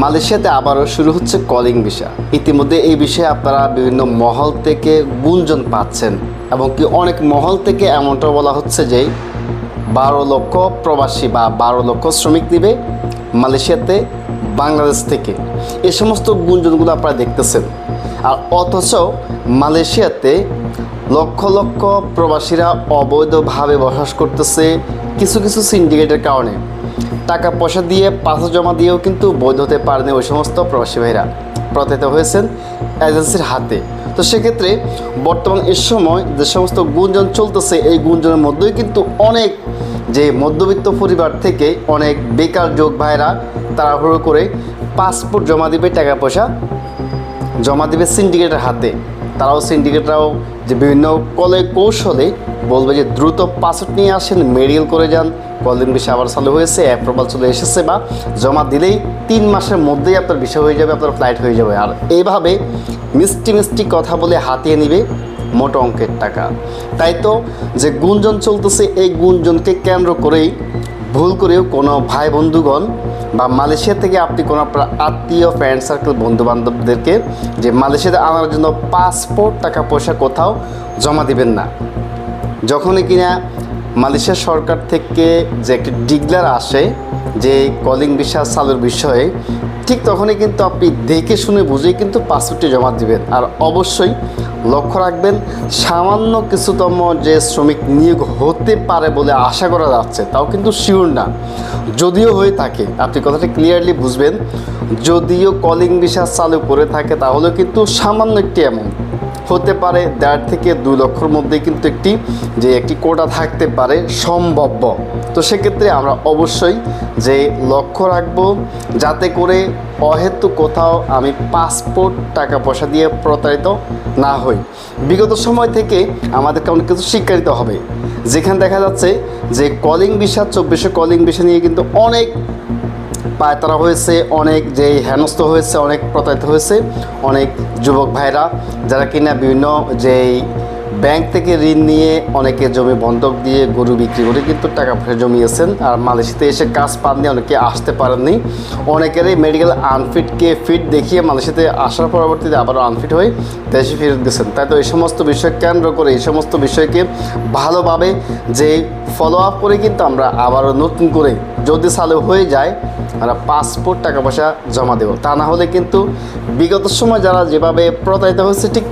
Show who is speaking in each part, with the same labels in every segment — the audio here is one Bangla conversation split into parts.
Speaker 1: মালয়েশিয়াতে আবারও শুরু হচ্ছে কলিং ভিসা ইতিমধ্যে এই বিষয়ে আপনারা বিভিন্ন মহল থেকে গুঞ্জন পাচ্ছেন এবং কি অনেক মহল থেকে এমনটা বলা হচ্ছে যে বারো লক্ষ প্রবাসী বা বারো লক্ষ শ্রমিক দিবে মালয়েশিয়াতে বাংলাদেশ থেকে। এ সমস্ত গুঞ্জনগুলো আপনারা দেখতেছেন। আর অথচ মালয়েশিয়াতে লক্ষ লক্ষ প্রবাসীরা অবৈধভাবে বসবাস করতেছে কিছু কিছু সিন্ডিকেটের কারণে। টাকা পয়সা দিয়ে পাথর জমা দিয়েও কিন্তু বৈধ হতে পারেনি ওই সমস্ত প্রবাসী ভাইরা। প্রতারিত হয়েছেন এজেন্সির হাতে। তো সেক্ষেত্রে বর্তমান এ সময় যে সমস্ত গুঞ্জন চলতেছে, এই গুঞ্জনের মধ্যেই কিন্তু অনেক যে মধ্যবিত্ত পরিবার থেকে অনেক বেকার যোগ ভাইরা তাড়াহুড়ো করে পাসপোর্ট জমা দিবে টাকা পয়সা জমা দিবে সিন্ডিকেটের হাতে। তারাও সিন্ডিকেটরাও যে বিভিন্ন কলে কৌশলে বলবে যে দ্রুত পাসওয়ার্ড নিয়ে আসেন মেডিকেল করে যান। কদিন বেশি আবার চালু হয়েছে অ্যাপ্রুভাল চলে এসেছে বা জমা দিলেই তিন মাসের মধ্যেই আপনার বিষয় হয়ে যাবে, আপনার ফ্লাইট হয়ে যাবে। আর এইভাবে মিষ্টি মিষ্টি কথা বলে হাতিয়ে নিবে মোটো অঙ্কের টাকা। তাই তো যে গুঞ্জন চলতেছে, এই গুঞ্জনকে কেন্দ্র করেই ভুল করেও কোনো ভাই বন্ধুগণ বা মালয়েশিয়া থেকে আপনি কোনো আপনার আত্মীয় ফ্রেন্ড সার্কেল বন্ধু বান্ধবদেরকে যে মালয়েশিয়াতে আনার জন্য পাসপোর্ট টাকা পয়সা কোথাও জমা দিবেন না। যখনই কিনা মালয়েশিয়া সরকার থেকে যে একটি ডিগলার আসে, যে কলিং বিশ্বাস চালুর বিষয়ে, ঠিক তখনই কিন্তু আপনি দেখে শুনে বুঝেই কিন্তু পাসপোর্টটি জমা দিবেন। আর অবশ্যই লক্ষ্য রাখবেন, সামান্য কিছুতম যে শ্রমিক নিয়োগ হতে পারে বলে আশা করা যাচ্ছে, তাও কিন্তু শিওর না। যদিও হয়ে থাকে, আপনি কথাটা ক্লিয়ারলি বুঝবেন, যদিও কলিং বিশ্বাস চালু করে থাকে, তাহলেও কিন্তু সামান্য একটি অ্যামাউন্ট হতে পারে, দেড় থেকে দুই লক্ষর মধ্যে কিন্তু একটি, যে একটি কোটা থাকতে পারে সম্ভাব্য। তো সেক্ষেত্রে আমরা অবশ্যই যে লক্ষ্য রাখব, যাতে করে অহেতু কোথাও আমি পাসপোর্ট টাকা পয়সা দিয়ে প্রতারিত না হই। বিগত সময় থেকে আমাদেরকে অনেক কিছু স্বীকারিত হবে। যেখানে দেখা যাচ্ছে যে কলিং বিষয় চব্বিশে কলিং বিষয় নিয়ে কিন্তু অনেক পায়তারা হয়েছে অনেক যেই হেনস্থ হয়েছে, অনেক প্রতারিত হয়েছে, অনেক যুবক ভাইরা যারা কিনা বিভিন্ন যেই ব্যাংক থেকে ঋণ নিয়ে অনেকে জমি বন্ধক দিয়ে গরু বিক্রি করে কিন্তু টাকা পয়সা জমিয়েছেন। আর মালয়েশিয়াতে এসে কাজ পাননি অনেকে আসতে পারেননি। অনেকেরই মেডিকেল আনফিটকে ফিট দেখিয়ে মালয়েশিয়াতে আসার পরবর্তীতে আবারও আনফিট হয়ে দেশে ফেরত গেছেন। তাই তো এই সমস্ত বিষয় কেন্দ্র করে এই সমস্ত বিষয়কে ভালোভাবে যে ফলো আপ করে কিন্তু আমরা আবারও নতুন করে যদি চালু হয়ে যায়, আমরা পাসপোর্ট টাকা পয়সা জমা দেব। তা না হলে কিন্তু বিগত সময় যারা যেভাবে প্রতারিত হয়েছে, ঠিক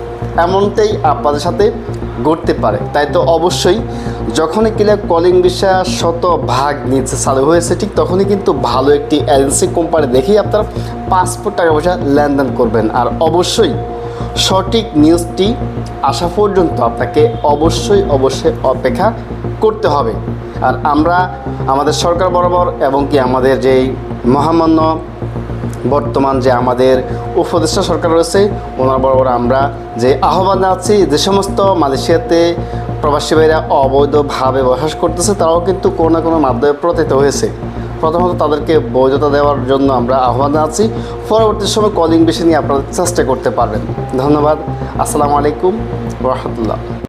Speaker 1: এমনটাই আপনাদের সাথে ঘটতে পারে। তাই তো অবশ্যই যখনই কিনা কলিং বিষয় শত ভাগ নিচে চালু হয়েছে, ঠিক তখনই কিন্তু ভালো একটি এজেন্সি কোম্পানি দেখেই আপনারা পাসপোর্ট টাকা পয়সা লেনদেন করবেন। আর অবশ্যই সঠিক নিউজটি আসা পর্যন্ত আপনাকে অবশ্যই অবশ্যই অপেক্ষা করতে হবে। আর আমরা আমাদের সরকার বরাবর এবং কি আমাদের যেই মহামান্য বর্তমান যে আমাদের উপদেষ্টা সরকার রয়েছে, ওনার বরাবর আমরা যে আহ্বান জানাচ্ছি, যে সমস্ত মালয়েশিয়াতে প্রবাসী ভাইরা অবৈধভাবে বসবাস করতেছে, তারাও কিন্তু কোনো না কোনো মাধ্যমে প্রতারিত হয়েছে। প্রথমত তাদেরকে বৈধতা দেওয়ার জন্য আমরা আহ্বান জানাচ্ছি। পরবর্তী সময় কলিং বেশি নিয়ে আপনারা চেষ্টা করতে পারবেন। ধন্যবাদ। আসসালামু আলাইকুম। রহমতুল্লাহ।